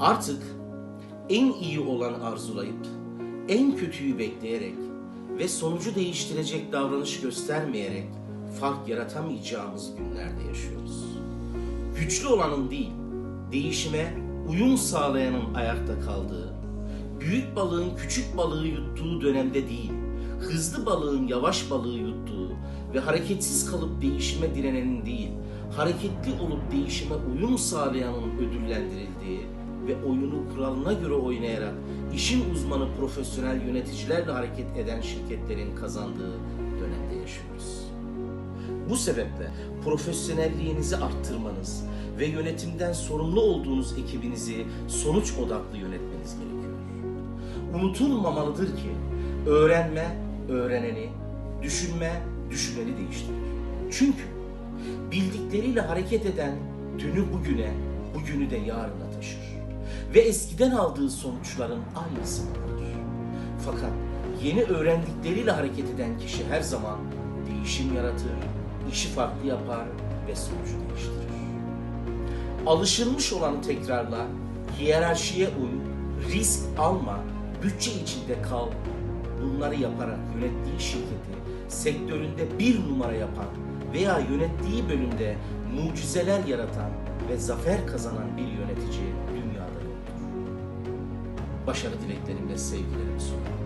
Artık en iyi olanı arzulayıp en kötüyü bekleyerek ve sonucu değiştirecek davranış göstermeyerek fark yaratamayacağımız günlerde yaşıyoruz. Güçlü olanın değil, değişime uyum sağlayanın ayakta kaldığı, büyük balığın küçük balığı yuttuğu dönemde değil, hızlı balığın yavaş balığı yuttuğu ve hareketsiz kalıp değişime direnenin değil, hareketli olup değişime uyum sağlayanın ödüllendirildiği ve oyunu kuralına göre oynayarak işin uzmanı profesyonel yöneticilerle hareket eden şirketlerin kazandığı dönemde yaşıyoruz. Bu sebeple profesyonelliğinizi arttırmanız ve yönetimden sorumlu olduğunuz ekibinizi sonuç odaklı yönetmeniz gerekiyor. Unutulmamalıdır ki öğrenme öğreneni, düşünme düşüneni değiştirir. Çünkü bildikleriyle hareket eden dünü bugüne, bugünü de yarına taşır. Ve eskiden aldığı sonuçların aynısını alır. Fakat yeni öğrendikleriyle hareket eden kişi her zaman değişim yaratır, işi farklı yapar ve sonucu değiştirir. Alışılmış olanı tekrarla, hiyerarşiye uy, risk alma, bütçe içinde kal. Bunları yaparak yönettiği şirketi sektöründe bir numara yapan veya yönettiği bölümde mucizeler yaratan ve zafer kazanan bir yönetici dünyada başarı dileklerimle sevgilerimi sunuyorum.